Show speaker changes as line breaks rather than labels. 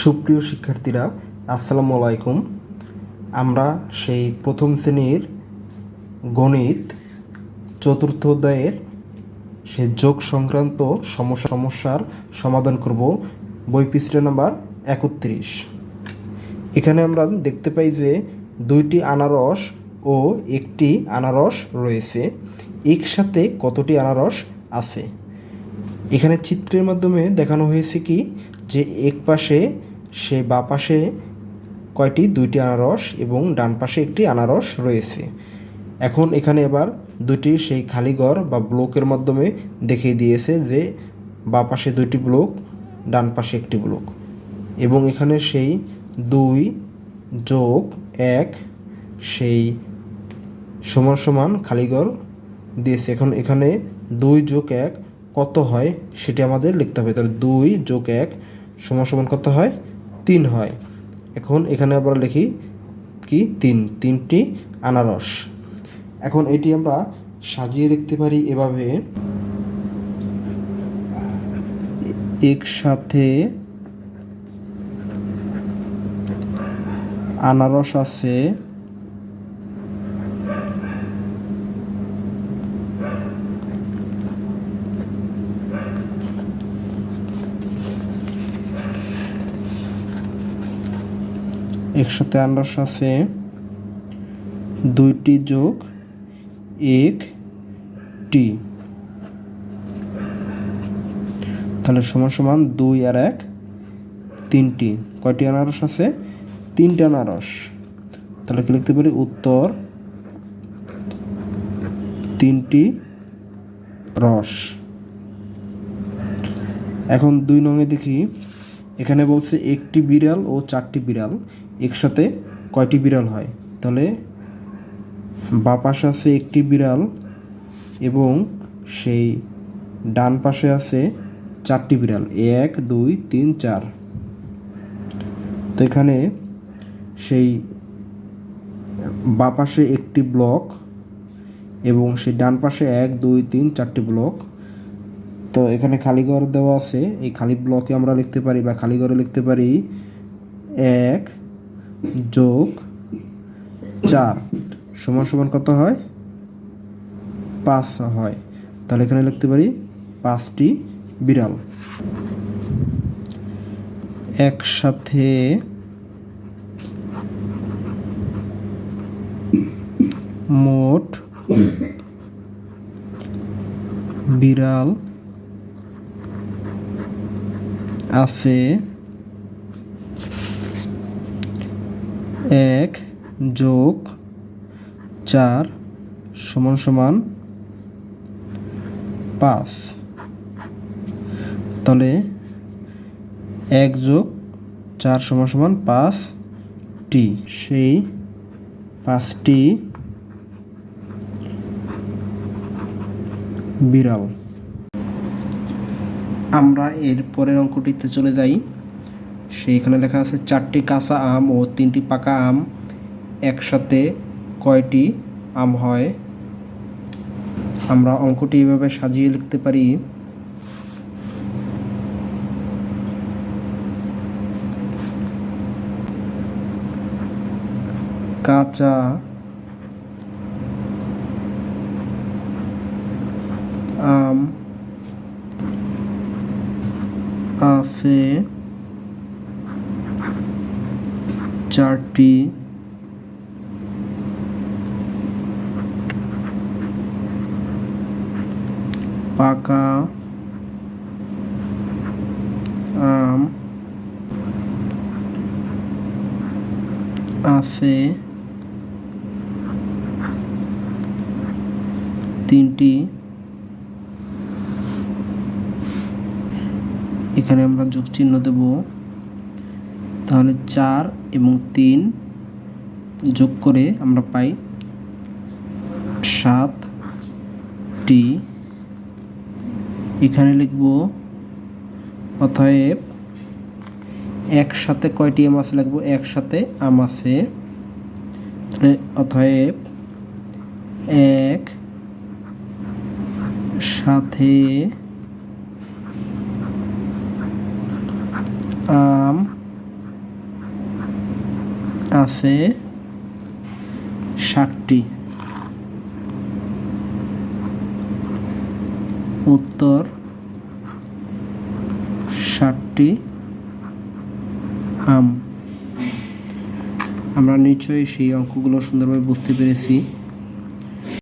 সুপ্রিয় শিক্ষার্থীরা, আসসালামু আলাইকুম। আমরা সেই প্রথম শ্রেণির গণিত চতুর্থ অধ্যায়ের সে যোগ সংক্রান্ত সমস্যা সমস্যার সমাধান করব। বই পৃষ্ঠা নাম্বার একত্রিশ। এখানে আমরা দেখতে পাই যে দুইটি আনারস ও একটি আনারস রয়েছে। একসাথে কতটি আনারস আছে? এখানে চিত্রের মাধ্যমে দেখানো হয়েছে কি যে এক পাশে, সে বা পাশে কয়টি? দুইটি আনারস এবং ডান পাশে একটি আনারস রয়েছে। এখন এখানে এবার দুটি সেই খালি ঘর বা ব্লকের মাধ্যমে দেখিয়ে দিয়েছে যে বা পাশে দুইটি ব্লক, ডান পাশে একটি ব্লক। এবং এখানে সেই দুই যোগ এক, সেই সমান সমান খালিঘর দিয়েছে। এখন এখানে দুই যোগ এক কত হয়? সেটি আমাদের লিখতে হবে। তাহলে দুই যোগ এক সমান কত হয়? তিন হয়। এখন এখানে আবার লিখি কি? তিন। তিনটি আনারস। এখন এটি আমরা সাজিয়ে দেখতে পারি এভাবে। একসাথে আনারস আছে। একসাথে আনারস আছে দুইটি যোগ এক টি। তাহলে সমান সমান দুই আর এক তিনটি। কয়টি আনারস আছে? তিনটি আনারস। তাহলে কি লিখতে পারি? উত্তর তিনটি রস। এখন দুই নঙে দেখি। এখানে বলছে একটি বিড়াল ও চারটি বিড়াল একসাথে কয়টি বিড়াল হয়? তাহলে বা পাশে আছে একটি বিড়াল এবং সেই ডান পাশে আছে চারটি বিড়াল। এক, দুই, তিন, চার। তো এখানে সেই বা পাশে একটি ব্লক এবং সেই ডান পাশে এক, দুই, তিন, চারটি ব্লক তো এখানে খালি ঘর দেওয়া আছে। এই খালি ব্লকে আমরা লিখতে পারি বা খালি ঘরে লিখতে পারি এক যোগ চার। সমান সমান কত হয়? পাঁচ হয়। তাহলে এখানে লিখতে পারি পাঁচটি বিড়াল। একসাথে মোট বিড়াল আছে এক যোগ চার সমান সমান পাঁচ। তাহলে এক যোগ চার সমান সমান পাঁচটি। সেই পাঁচটি বিড়াল আমরা এর পরের অঙ্কটিতে চলে যাই। সেইখানে লেখা আছে, চারটি কাঁচা আম ও তিনটি পাকা আম একসাথে কয়টি আম হয়? আমরা অঙ্কটি এভাবে সাজিয়ে লিখতে পারি। কাঁচা আম আছে চারটি পাকা আম আছে তিনটি এখানে আমরা যোগ চিহ্ন দেব। তাহলে চার এবং তিন যোগ করে আমরা পাই সাতটি। এখানে লিখব, অতএব একসাথে কয়টি আম আছে লিখব, একসাথে আম আছে। তাহলে অতএব এক সাথে আম আছে ষাটটি। উত্তর ষাটটি আম। আমরা নিশ্চয়ই সেই অঙ্কগুলো সুন্দরভাবে বুঝতে পেরেছি।